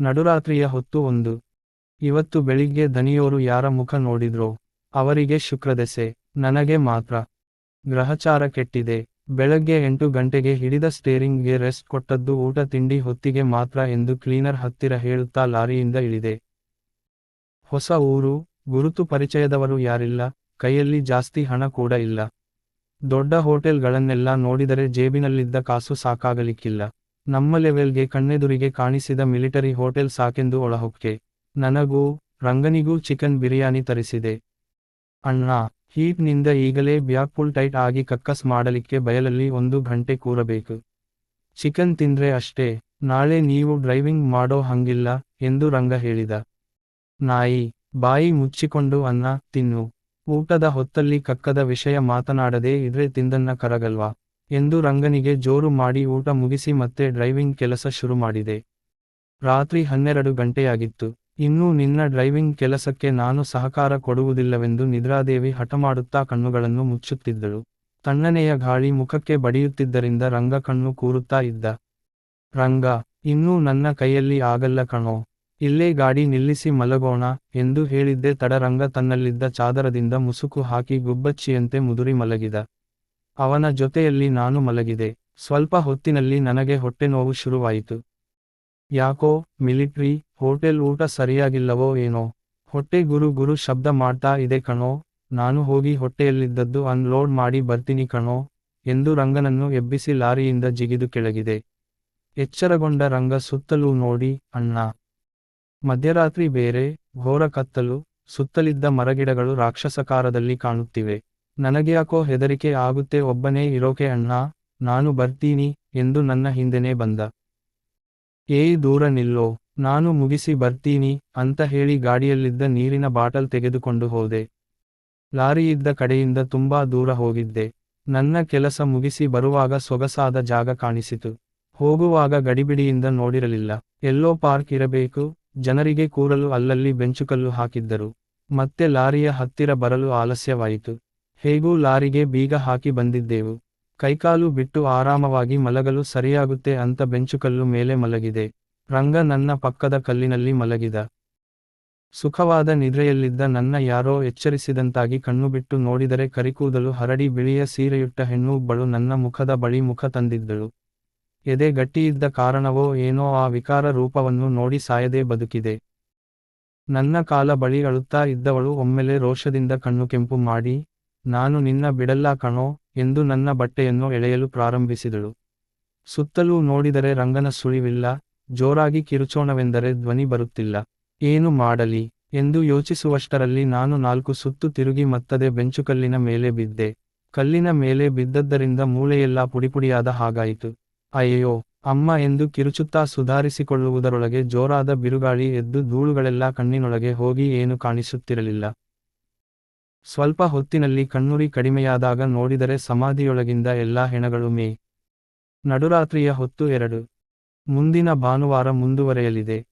ನಡುರಾತ್ರಿಯ ಹೊತ್ತು ಒಂದು. ಇವತ್ತು ಬೆಳಿಗ್ಗೆ ದನಿಯೋರು ಯಾರ ಮುಖ ನೋಡಿದ್ರೋ, ಅವರಿಗೆ ಶುಕ್ರದೆಸೆ, ನನಗೆ ಮಾತ್ರ. ಗ್ರಹಚಾರ ಕೆಟ್ಟಿದೆ. ಬೆಳಗ್ಗೆ ಎಂಟು ಗಂಟೆಗೆ ಹಿಡಿದ ಸ್ಟೇರಿಂಗ್ಗೆ ರೆಸ್ಟ್ ಕೊಟ್ಟದ್ದು ಊಟ ತಿಂಡಿ ಹೊತ್ತಿಗೆ ಮಾತ್ರ ಎಂದು ಕ್ಲೀನರ್ ಹತ್ತಿರ ಹೇಳುತ್ತಾ ಲಾರಿಯಿಂದ ಇಳಿದೆ. ಹೊಸ ಊರು, ಗುರುತು ಪರಿಚಯದವರು ಯಾರಿಲ್ಲ, ಕೈಯಲ್ಲಿ ಜಾಸ್ತಿ ಹಣ ಕೂಡ ಇಲ್ಲ. ದೊಡ್ಡ ಹೋಟೆಲ್ಗಳನ್ನೆಲ್ಲ ನೋಡಿದರೆ ಜೇಬಿನಲ್ಲಿದ್ದ ಕಾಸು ಸಾಕಾಗಲಿಕ್ಕಿಲ್ಲ. ನಮ್ಮ ಲೆವೆಲ್ಗೆ ಕಣ್ಣೆದುರಿಗೆ ಕಾಣಿಸಿದ ಮಿಲಿಟರಿ ಹೋಟೆಲ್ ಸಾಕೆಂದು ಒಳಹೊಕ್ಕೆ. ನನಗೂ, ರಂಗನಿಗೂ ಚಿಕನ್ ಬಿರಿಯಾನಿ ತರಿಸಿದೆ. ಅಣ್ಣ, ಹೀಟ್ನಿಂದ ಈಗಲೇ ಬ್ಯಾಕ್ ಫುಲ್ ಟೈಟ್ ಆಗಿ ಕಕ್ಕಸ್ ಮಾಡಲಿಕ್ಕೆ ಬಯಲಲ್ಲಿ ಒಂದು ಗಂಟೆ ಕೂರಬೇಕು. ಚಿಕನ್ ತಿಂದ್ರೆ ಅಷ್ಟೇ, ನಾಳೆ ನೀವು ಡ್ರೈವಿಂಗ್ ಮಾಡೋ ಹಂಗಿಲ್ಲ, ಎಂದು ರಂಗ ಹೇಳಿದ. ನಾಯಿ, ಬಾಯಿ ಮುಚ್ಚಿಕೊಂಡು ಅನ್ನ ತಿನ್ನು. ಊಟದ ಹೊತ್ತಲ್ಲಿ ಕಕ್ಕದ ವಿಷಯ ಮಾತನಾಡದೇ ಇದ್ರೆ ತಿಂದನ್ನ ಕರಗಲ್ವಾ? ಎಂದು ರಂಗನಿಗೆ ಜೋರು ಮಾಡಿ ಊಟ ಮುಗಿಸಿ ಮತ್ತೆ ಡ್ರೈವಿಂಗ್ ಕೆಲಸ ಶುರು ಮಾಡಿದೆ. ರಾತ್ರಿ ಹನ್ನೆರಡು ಗಂಟೆಯಾಗಿತ್ತು. ಇನ್ನೂ ನಿನ್ನ ಡ್ರೈವಿಂಗ್ ಕೆಲಸಕ್ಕೆ ನಾನು ಸಹಕಾರ ಕೊಡುವುದಿಲ್ಲವೆಂದು ನಿದ್ರಾದೇವಿ ಹಠಮಾಡುತ್ತಾ ಕಣ್ಣುಗಳನ್ನು ಮುಚ್ಚುತ್ತಿದ್ದಳು. ತಣ್ಣನೆಯ ಗಾಳಿ ಮುಖಕ್ಕೆ ಬಡಿಯುತ್ತಿದ್ದರಿಂದ ರಂಗ ಕಣ್ಣು ಕೂರುತ್ತಾ ಇದ್ದ. ರಂಗ, ಇನ್ನೂ ನನ್ನ ಕೈಯಲ್ಲಿ ಆಗಲ್ಲ ಕಣೋ. ಇಲ್ಲೇ ಗಾಡಿ ನಿಲ್ಲಿಸಿ ಮಲಗೋಣ ಎಂದು ಹೇಳಿದ್ದೆ. ತಡರಂಗ ತನ್ನಲ್ಲಿದ್ದ ಚಾದರದಿಂದ ಮುಸುಕು ಹಾಕಿ ಗುಬ್ಬಚ್ಚಿಯಂತೆ ಮುದುರಿ ಮಲಗಿದ. ಅವನ ಜೊತೆಯಲ್ಲಿ ನಾನು ಮಲಗಿದೆ. ಸ್ವಲ್ಪ ಹೊತ್ತಿನಲ್ಲಿ ನನಗೆ ಹೊಟ್ಟೆನೋವು ಶುರುವಾಯಿತು. ಯಾಕೋ, ಮಿಲಿಟ್ರಿ, ಹೋಟೆಲ್ ಊಟ ಸರಿಯಾಗಿಲ್ಲವೋ ಏನೋ. ಹೊಟ್ಟೆ ಗುರು ಗುರು ಶಬ್ದ ಮಾಡ್ತಾ ಇದೆ ಕಣೋ. ನಾನು ಹೋಗಿ ಹೊಟ್ಟೆಯಲ್ಲಿದ್ದದ್ದು ಅನ್ಲೋಡ್ ಮಾಡಿ ಬರ್ತೀನಿ ಕಣೋ ಎಂದು ರಂಗನನ್ನು ಎಬ್ಬಿಸಿ ಲಾರಿಯಿಂದ ಜಿಗಿದು ಕೆಳಗಿದೆ. ಎಚ್ಚರಗೊಂಡ ರಂಗ ಸುತ್ತಲೂ ನೋಡಿ, ಅಣ್ಣ. ಮಧ್ಯರಾತ್ರಿ ಬೇರೆ, ಘೋರ ಕತ್ತಲು, ಸುತ್ತಲಿದ್ದ ಮರಗಿಡಗಳು ರಾಕ್ಷಸಕಾರದಲ್ಲಿ ಕಾಣುತ್ತಿವೆ. ನನಗ್ಯಾಕೋ ಹೆದರಿಕೆ ಆಗುತ್ತೆ, ಒಬ್ಬನೇ ಇರೋಕೆ ಅಣ್ಣ, ನಾನು ಬರ್ತೀನಿ ಎಂದು ನನ್ನ ಹಿಂದೆನೇ ಬಂದ. ಏಯ್ ದೂರ ನಿಲ್ಲೋ, ನಾನು ಮುಗಿಸಿ ಬರ್ತೀನಿ ಅಂತ ಹೇಳಿ ಗಾಡಿಯಲ್ಲಿದ್ದ ನೀರಿನ ಬಾಟಲ್ ತೆಗೆದುಕೊಂಡು ಹೋದೆ. ಲಾರಿಯಿದ್ದ ಕಡೆಯಿಂದ ತುಂಬಾ ದೂರ ಹೋಗಿದ್ದೆ. ನನ್ನ ಕೆಲಸ ಮುಗಿಸಿ ಬರುವಾಗ ಸೊಗಸಾದ ಜಾಗ ಕಾಣಿಸಿತು. ಹೋಗುವಾಗ ಗಡಿಬಿಡಿಯಿಂದ ನೋಡಿರಲಿಲ್ಲ. ಎಲ್ಲೋ ಪಾರ್ಕ್ ಇರಬೇಕು, ಜನರಿಗೆ ಕೂರಲು ಅಲ್ಲಲ್ಲಿ ಬೆಂಚುಕಲ್ಲು ಹಾಕಿದ್ದರು. ಮತ್ತೆ ಲಾರಿಯ ಹತ್ತಿರ ಬರಲು ಆಲಸ್ಯವಾಯಿತು. ಹೇಗೂ ಲಾರಿಗೆ ಬೀಗ ಹಾಕಿ ಬಂದಿದ್ದೆವು. ಕೈಕಾಲು ಬಿಟ್ಟು ಆರಾಮವಾಗಿ ಮಲಗಲು ಸರಿಯಾಗುತ್ತೆ ಅಂತ ಬೆಂಚುಕಲ್ಲು ಮೇಲೆ ಮಲಗಿದೆ. ರಂಗ ನನ್ನ ಪಕ್ಕದ ಕಲ್ಲಿನಲ್ಲಿ ಮಲಗಿದ. ಸುಖವಾದ ನಿದ್ರೆಯಲ್ಲಿದ್ದ ನನ್ನ ಯಾರೋ ಎಚ್ಚರಿಸಿದಂತಾಗಿ ಕಣ್ಣು ಬಿಟ್ಟು ನೋಡಿದರೆ ಕರಿಕೂದಲು ಹರಡಿ ಬಿಳಿಯ ಸೀರೆಯುಟ್ಟ ಹೆಣ್ಣೊಬ್ಬಳು ನನ್ನ ಮುಖದ ಬಳಿ ಮುಖ ತಂದಿದ್ದಳು. ಎದೆ ಗಟ್ಟಿಯಿದ್ದ ಕಾರಣವೋ ಏನೋ ಆ ವಿಕಾರ ರೂಪವನ್ನು ನೋಡಿ ಸಾಯದೆ ಬದುಕಿದೆ. ನನ್ನ ಕಾಲ ಬಳಿ ಅಳುತ್ತಾ ಇದ್ದವಳು ಒಮ್ಮೆಲೆ ರೋಷದಿಂದ ಕಣ್ಣು ಕೆಂಪು ಮಾಡಿ ನಾನು ನಿನ್ನ ಬಿಡಲ್ಲ ಕಣೋ ಎಂದು ನನ್ನ ಬಟ್ಟೆಯನ್ನು ಎಳೆಯಲು ಪ್ರಾರಂಭಿಸಿದಳು. ಸುತ್ತಲೂ ನೋಡಿದರೆ ರಂಗನ ಸುಳಿವಿಲ್ಲ, ಜೋರಾಗಿ ಕಿರುಚೋಣವೆಂದರೆ ಧ್ವನಿ ಬರುತ್ತಿಲ್ಲ. ಏನು ಮಾಡಲಿ? ಎಂದು ಯೋಚಿಸುವಷ್ಟರಲ್ಲಿ ನಾನು ನಾಲ್ಕು ಸುತ್ತು ತಿರುಗಿ ಮತ್ತದೆ ಬೆಂಚುಕಲ್ಲಿನ ಮೇಲೆ ಬಿದ್ದೆ. ಕಲ್ಲಿನ ಮೇಲೆ ಬಿದ್ದದ್ದರಿಂದ ಮೂಳೆಯೆಲ್ಲ ಪುಡಿಪುಡಿಯಾದ ಹಾಗಾಯಿತು. ಅಯ್ಯೋ ಅಮ್ಮ ಎಂದು ಕಿರುಚುತ್ತಾ ಸುಧಾರಿಸಿಕೊಳ್ಳುವುದರೊಳಗೆ ಜೋರಾದ ಬಿರುಗಾಳಿ ಎದ್ದು ಧೂಳುಗಳೆಲ್ಲ ಕಣ್ಣಿನೊಳಗೆ ಹೋಗಿ ಏನು ಕಾಣಿಸುತ್ತಿರಲಿಲ್ಲ. ಸ್ವಲ್ಪ ಹೊತ್ತಿನಲ್ಲಿ ಕಣ್ಣುರಿ ಕಡಿಮೆಯಾದಾಗ ನೋಡಿದರೆ ಸಮಾಧಿಯೊಳಗಿಂದ ಎಲ್ಲಾ ಹೆಣಗಳು ಮೇ. ನಡುರಾತ್ರಿಯ ಹೊತ್ತು ಎರಡು. ಮುಂದಿನ ಭಾನುವಾರ ಮುಂದುವರೆಯಲಿದೆ.